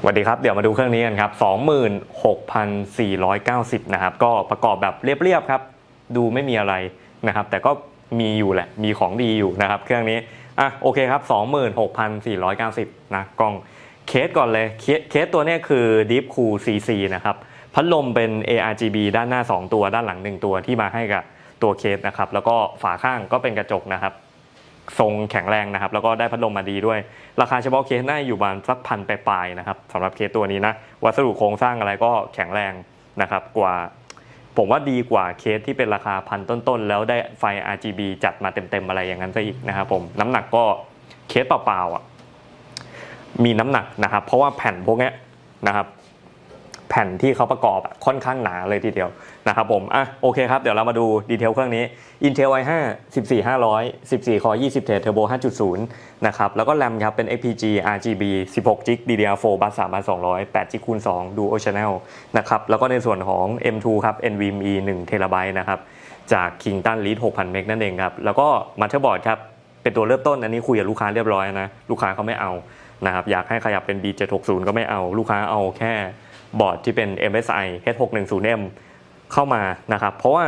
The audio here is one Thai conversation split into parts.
สวัสดีครับ เดี๋ยวมาดูเครื่องนี้กันครับ 26,490 นะครับ ก็ประกอบแบบเรียบๆครับ ดูไม่มีอะไรนะครับ แต่ก็มีอยู่แหละ มีของดีอยู่นะครับ เครื่องนี้ อะโอเคครับ 26,490 นะกล้องเคสก่อนเลย เคสเคสตัวนี้คือ Deep Cool CC นะครับ พัดลมเป็น ARGB ด้านหน้า 2 ตัว ด้านหลัง 1 ตัวที่มาให้กับตัวเคสนะครับ แล้วก็ฝาข้างก็เป็นกระจกนะครับ ทรงแข็งแรงนะครับ แล้วก็ได้พัดลมมาดีด้วย ราคาเฉพาะเคสน่าอยู่ประมาณสักพันปลายๆนะครับสำหรับเคสตัวนี้นะ วัสดุโครงสร้างอะไรก็แข็งแรงนะครับ กว่า ผมว่าดีกว่าเคสที่เป็นราคาพันต้นๆ แล้วได้ไฟ RGB จัดมาเต็มๆ อะไรอย่างนั้นซะอีกนะครับผมน้ำหนักก็เคสเปล่าๆอะมีน้ำหนักนะครับ เพราะว่าแผ่นพวกนี้นะครับ แผ่นที่เขาประกอบอะค่อนข้างหนาเลยทีเดียวนะครับผมอะโอเคครับ เดี๋ยวเรามาดูดีเทลเครื่องนี้ Intel i5 14500 14 Core 20 Thread Turbo 5.0 นะครับ แล้วก็แรมครับ เป็น FPG RGB 16 g b DDR4 บัส3 200 8 g คูณ2 Dual Channel นะครับ แล้วก็ในส่วนของ M2 ครับ NVMe 1 t b นะครับ จาก Kingston Lead 6,000เมกนั่นเองครับ แล้วก็ Motherboard ครับ เป็นตัวเริ่มต้นอันนี้คุยกับลูกค้าเรียบร้อยนะ ลูกค้าเขาไม่เอานะครับ อยากให้ขยับเป็น B760 ก็ไม่เอา ลูกค้าเอาแค่ บอร์ดที่เป็น MSI H610M เข้ามานะครับ เพราะว่า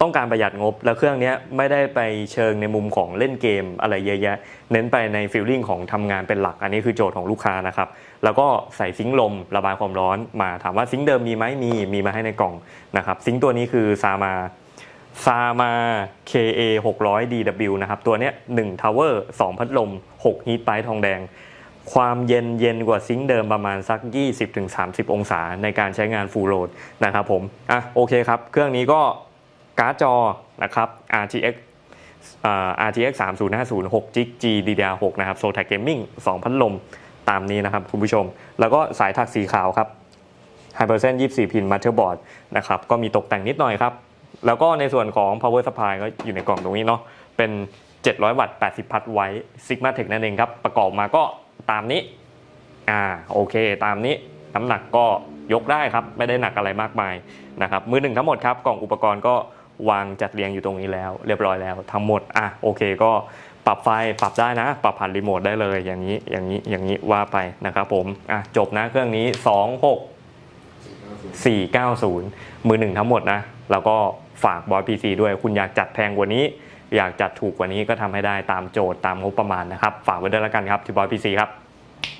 ต้องการประหยัดงบ แล้วเครื่องนี้ไม่ได้ไปเชิงในมุมของเล่นเกมอะไรเยอะแยะ เน้นไปในฟิลลิ่งของทำงานเป็นหลัก อันนี้คือโจทย์ของลูกค้านะครับ แล้วก็ใส่ซิงค์ลมระบายความร้อนมาถามว่าซิงค์เดิมมีไหมมี มีมาให้ในกล่องนะครับ ซิงค์ตัวนี้คือซามาซามา KA 600 DW นะครับ ตัวเนี้ย1 Tower 2 พัดลม 6 ฮีทไปทองแดง ความเย็นเย็นกว่าซิงค์เดิมประมาณสัก 20-30 องศาในการใช้งาน Full Load นะครับผม อะโอเคครับ เครื่องนี้ก็การ์ดจอนะครับ RTX อ่า RTX 3050 6 GB G DDR6 นะครับ Zotac Gaming 2 พัดลมตามนี้นะครับคุณผู้ชม แล้วก็สายถักสีขาวครับ Hypersen 24 พิน Motherboard นะครับ ก็มีตกแต่งนิดหน่อยครับ แล้วก็ในส่วนของ power supply ก็อยู่ในกล่องตรงนี้เนาะ เป็น 700 วัตต์ 80 พัทไว้ Sigma Tech นั่นเองครับ ประกอบมาก็ ตามนี้ อ่าโอเค ตามนี้น้ำหนักก็ยกได้ครับ ไม่ได้หนักอะไรมากมายนะครับ มือหนึ่งทั้งหมดครับกล่องอุปกรณ์ก็วางจัดเรียงอยู่ตรงนี้แล้ว เรียบร้อยแล้วทั้งหมดอะโอเคก็ปรับไฟปรับได้นะ ปรับผ่านรีโมทได้เลยอย่างนี้อย่างนี้อย่างนี้ว่าไปนะครับผมอะจบนะเครื่องนี้ 26 490 มือหนึ่งทั้งหมดนะ แล้วก็ฝากบอยพีซีด้วยคุณอยากจัดแพงกว่านี้ อยากจัดถูกกว่านี้ก็ทำให้ได้ตามโจทย์ตามงบประมาณนะครับ ฝากไว้ด้วยแล้วกันครับที่บอยพีซีครับ